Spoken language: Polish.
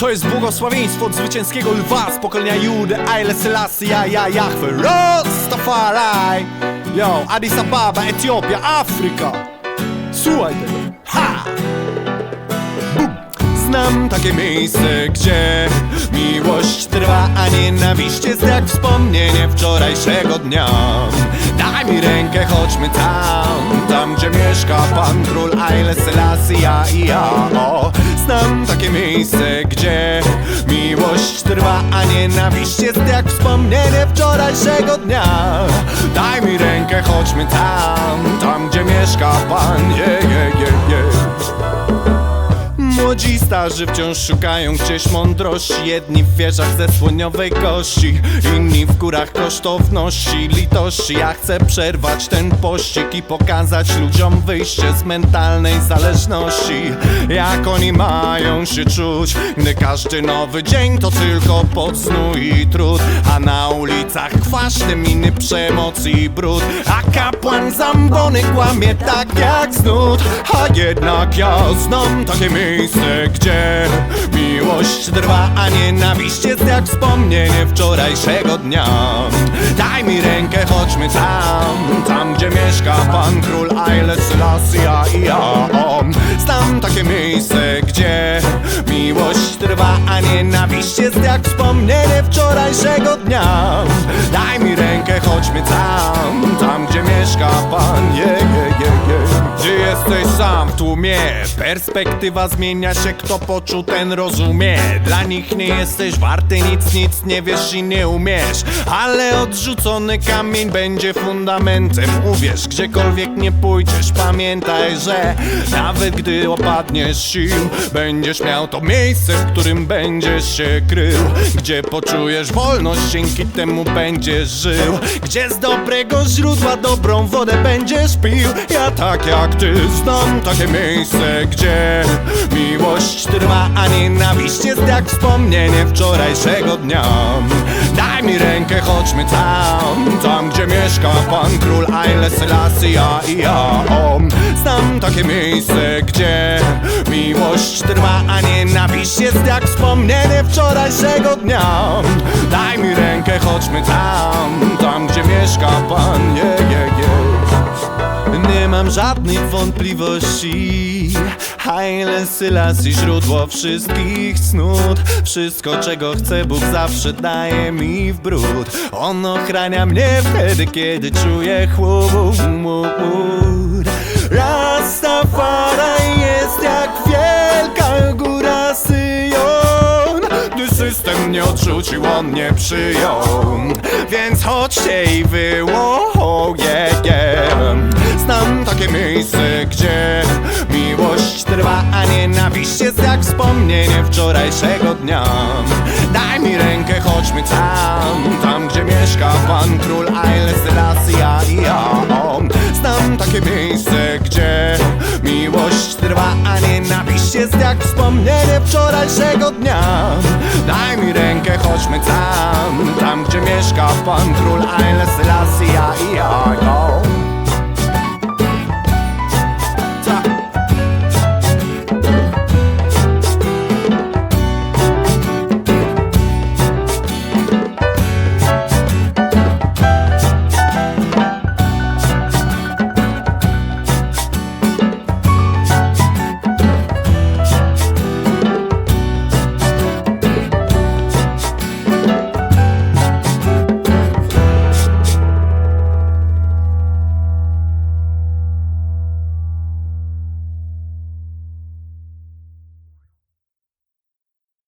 To jest błogosławieństwo od zwycięskiego lwa z pokolenia Judy Aile Selassie, ja, ja, Jahwe Rastafari. Yo, Addis Ababa, Etiopia, Afryka Słuchaj tego. Ha! Znam takie miejsce, gdzie miłość trwa, a nienawiść jest jak wspomnienie wczorajszego dnia. Daj mi rękę, chodźmy tam mieszka Pan Król Aile Selassie, ja i ja. O, znam takie miejsce, gdzie miłość trwa, a nienawiść jest jak wspomnienie wczorajszego dnia. Daj mi rękę, chodźmy tam, tam gdzie mieszka Pan, je, je. Młodzi starzy wciąż szukają gdzieś mądrości. Jedni w wieżach ze słoniowej kości Inni w górach kosztowności, litości. Ja chcę przerwać ten pościg i pokazać ludziom wyjście z mentalnej zależności. Jak oni mają się czuć, gdy każdy nowy dzień to tylko pot znój i trud Na ulicach kwaśne miny przemocy i brud A kapłan zambony kłamie tak jak znud A jednak ja znam takie miejsce, gdzie miłość trwa, a nienawiść jest jak wspomnienie wczorajszego dnia. Daj mi rękę, chodźmy tam, tam gdzie mieszka Pan Król Aile Selassie i ja. Znam takie miejsce, gdzie miłość trwa, a nienawiść jest jak wspomnienie wczorajszego dnia. Daj mi rękę, chodźmy tam, tłumie, perspektywa zmienia się, kto poczuł ten rozumie. Dla nich nie jesteś warty nic, nic nie wiesz i nie umiesz, ale odrzucony kamień będzie fundamentem. Uwierz, gdziekolwiek nie pójdziesz, pamiętaj, że nawet gdy opadniesz sił, będziesz miał to miejsce, w którym będziesz się krył, gdzie poczujesz wolność, dzięki temu będziesz żył, gdzie z dobrego źródła dobrą wodę będziesz pił. Ja tak jak ty znam takie miejsce, gdzie miłość trwa, a nienawiść jest jak wspomnienie wczorajszego dnia. Daj mi rękę, chodźmy tam, tam gdzie mieszka Pan Król Aile Selassie, ja i ja. Znam takie miejsce, gdzie miłość trwa, a nienawiść jest jak wspomnienie wczorajszego dnia. Daj mi rękę, chodźmy tam, tam gdzie mieszka Pan. Nie żadnych wątpliwości. Haile Selassie źródło wszystkich cnót. Wszystko czego chcę Bóg zawsze daje mi w bród On ochrania mnie wtedy kiedy czuję chłód Rastafari przyjął. Więc chodźcie i wyło, yeah, yeah Znam takie miejsce, gdzie miłość trwa, a nienawiść jest jak wspomnienie wczorajszego dnia. Daj mi rękę, chodźmy tam, tam gdzie mieszka Pan Król Aile nienawiść jest jak wspomnienie wczorajszego dnia Daj mi rękę, chodźmy tam, tam gdzie mieszka Pan Król Aile Selassie.